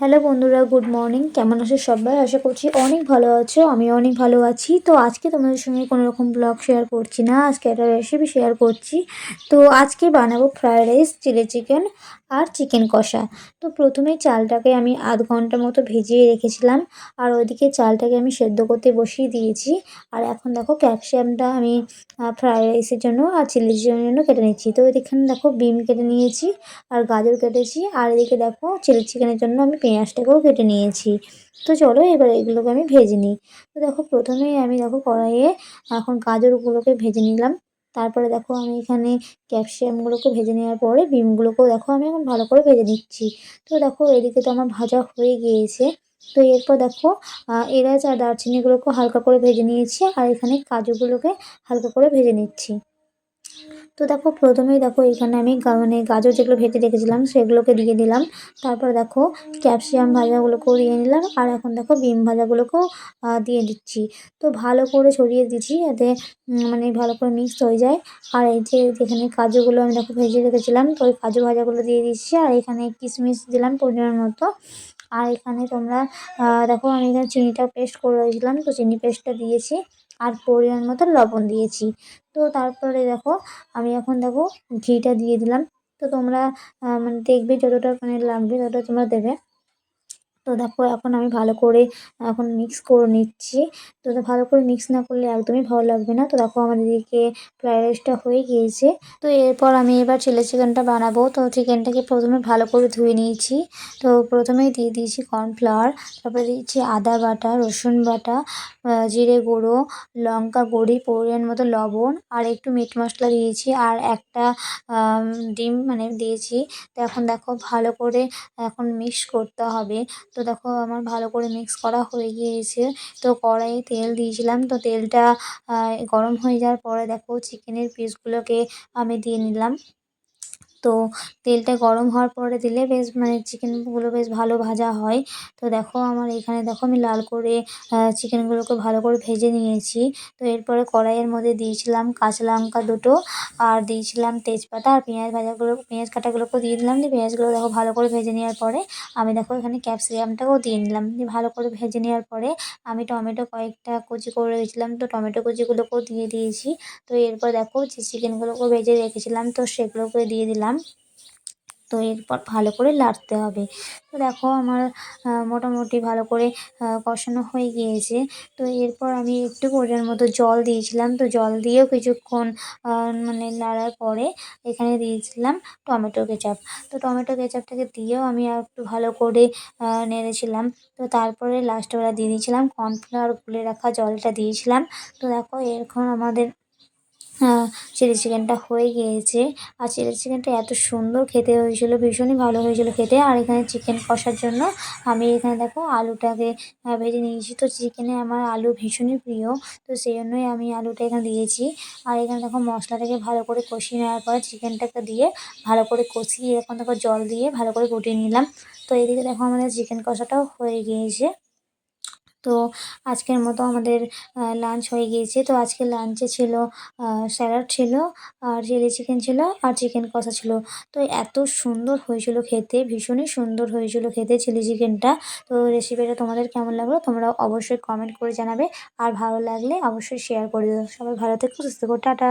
Hello বন্ধুরা, good morning. কেমন আছো সবাই? আশা করছি অনেক ভালো আছো আমি অনেক ভালো আছি। তো আজকে তোমাদের সঙ্গে কোনো রকম ব্লগ শেয়ার করছি না, আজকে একটা রেসিপি শেয়ার করছি। তো আজকে বানাবো ফ্রায়েড রাইস চিলি চিকেন আর চিকেন কষা। তো প্রথমেই চালটাকে আমি আধ ঘণ্টা মতো ভিজিয়ে রেখেছিলাম, আর ওইদিকে চালটাকে আমি সেদ্ধ করতে বসিয়ে দিয়েছি। আর এখন দেখো ক্যাপসিয়ামটা আমি ফ্রায়েড রাইসের জন্য আর চিলি চিকেনের জন্য কেটে নিচ্ছি। তো এখানে দেখো বিম কেটে নিয়েছি আর গাজর কেটেছি। আর এদিকে দেখো চিলি চিকেনের জন্য আমি পেঁয়াজটাকেও কেটে নিয়েছি। তো চলো এবার এগুলোকে আমি ভেজে নিই। তো দেখো প্রথমেই আমি দেখো কড়াইয়ে এখন গাজরগুলোকে ভেজে নিলাম। তারপরে দেখো আমি এখানে ক্যাপসিয়ামগুলোকে ভেজে নেওয়ার পরে বিমগুলোকেও দেখো আমি এখন ভালো করে ভেজে নিচ্ছি। তো দেখো এদিকে তো আমার ভাজা হয়ে গিয়েছে। তো এরপর দেখো এলাচ আর দারচিনিগুলোকেও হালকা করে ভেজে নিয়েছি আর এখানে কাজুগুলোকে হালকা করে ভেজে নিচ্ছি। তো দেখো, প্রথমেই দেখো এখানে আমি মানে গাজর যেগুলো ভেজে রেখেছিলাম সেগুলোকে দিয়ে দিলাম। তারপর দেখো ক্যাপসিয়াম ভাজাগুলোকেও দিয়ে নিলাম আর এখন দেখো বিম ভাজাগুলোকেও দিয়ে দিচ্ছি। তো ভালো করে ছড়িয়ে দিচ্ছি যাতে মানে ভালো করে মিক্সড হয়ে যায়। আর এই যে যেখানে কাজুগুলো আমি দেখো ভেজে রেখেছিলাম, তো ওই কাজু ভাজাগুলো দিয়ে দিচ্ছি আর এখানে কিশমিশ দিলাম পরিমাণ মতো। আর এখানে তোমরা দেখো আমি এখানে চিনিটা পেস্ট করে রেখেছিলাম, তো চিনি পেস্টটা দিয়েছি আর পরিমাণ মতো লবণ দিয়েছি। তো তারপরে দেখো, আমি এখন দেখো ঘিটা দিয়ে দিলাম। তো তোমরা মানে দেখবে যতটা মানে লাগবে ততটা তোমরা দেবে। তো দেখো, এখন আমি ভালো করে এখন মিক্স করে নিচ্ছি। তো ভালো করে মিক্স না করলে একদমই ভালো লাগবে না। তো দেখো আমাদের এদিকে ফ্রাইড রাইসটা হয়ে গিয়েছে। তো এরপর আমি এবার চিলি চিকেনটা বানাবো। তো চিকেনটাকে প্রথমে ভালো করে ধুয়ে নিয়েছি। তো প্রথমেই দিয়ে দিয়েছি কর্নফ্লাওয়ার তারপরে দিয়েছি আদা বাটা, রসুন বাটা জিরে গুঁড়ো, লঙ্কা গুঁড়ি, পরিমাণ মতো লবণ আর একটু মিট মশলা দিয়েছি আর একটা ডিম মানে দিয়েছি। তো এখন দেখো, ভালো করে এখন মিক্স করতে হবে। তো দেখো আমার ভালো করে মিক্স করা হয়ে গিয়েছে। তো কড়াইয়ে তেল দিয়েছিলাম। তো তেলটা গরম হয়ে যাওয়ার পরে দেখো চিকেনের পিসগুলোকে আমি দিয়ে নিলাম। তো তেলটা গরম হওয়ার পরে দিলে বেশ মানে চিকেনগুলো বেশ ভালো ভাজা হয়। তো দেখো আমার এখানে দেখো আমি লাল করে চিকেনগুলোকে ভালো করে ভেজে নিয়েছি। তো এরপরে কড়াইয়ের মধ্যে দিয়েছিলাম কাঁচা লঙ্কা দুটো আর দিয়েছিলাম তেজপাতা আর পেঁয়াজ ভাজাগুলো, পেঁয়াজ কাটাগুলোকেও দিয়ে দিলাম। দিয়ে পেঁয়াজগুলো দেখো ভালো করে ভেজে নেওয়ার পরে আমি দেখো এখানে ক্যাপসিকামটাও দিয়ে নিলাম। দিয়ে ভালো করে ভেজে নেওয়ার পরে আমি টমেটো কয়েকটা কুচি করে রেখেছিলাম। তো টমেটো কুচিগুলোকেও দিয়ে দিয়েছি। তো এরপর দেখো যে চিকেনগুলোকেও ভেজে রেখেছিলাম। তো সেগুলোকে দিয়ে দিলাম। তো এরপর ভালো করে লাড়তে হবে। তো দেখো আমার মোটামুটি ভালো করে কষানো হয়ে গিয়েছে। তো এরপর আমি একটু পরিমাণ মতো জল দিয়েছিলাম। তো জল দিয়েও কিছুক্ষণ মানে লাড়ার পরে এখানে দিয়েছিলাম টমেটো কেচাপ। তো টমেটো কেচাপটাকে দিয়েও আমি একটু ভালো করে নেড়েছিলাম। তো তারপরে লাস্টবেলা দিয়ে দিয়েছিলাম কর্নফ্লাওয়ার গুলে রাখা জলটা দিয়েছিলাম। তো দেখো এরকম আমাদের চিলি চিকেনটা হয়ে গিয়েছে। আর চিলি চিকেনটা এত সুন্দর খেতে হয়েছিল, ভীষণই ভালো হয়েছিল খেতে। আর এখানে চিকেন কষার জন্য আমি এখানে দেখো আলুটাকে ভেজে নিয়েছি। তো চিকেনে আমার আলু ভীষণই প্রিয়, তো সেই জন্যই আমি আলুটা এখানে দিয়েছি। আর এখানে দেখো মশলাটাকে ভালো করে কষিয়ে নেওয়ার পরে চিকেনটাকে দিয়ে ভালো করে কষিয়ে, এখন দেখো জল দিয়ে ভালো করে ফুটিয়ে নিলাম। তো এদিকে দেখো আমাদের চিকেন কষাটাও হয়ে গিয়েছে। তো আজকের মতো আমাদের লাঞ্চ হয়ে গিয়েছে। তো আজকে লাঞ্চে ছিল স্যালাড ছিল, আর চিলি চিকেন ছিল, আর চিকেন কষা ছিল। তো এত সুন্দর হয়েছিল খেতে, ভীষণই সুন্দর হয়েছিল খেতে চিলি চিকেনটা তো রেসিপিটা তোমাদের কেমন লাগল তোমরা অবশ্যই কমেন্ট করে জানাবে। আর ভালো লাগলে অবশ্যই শেয়ার করে দেবো সবাই ভালো থেকো, সুস্থ থাকো, টাটা।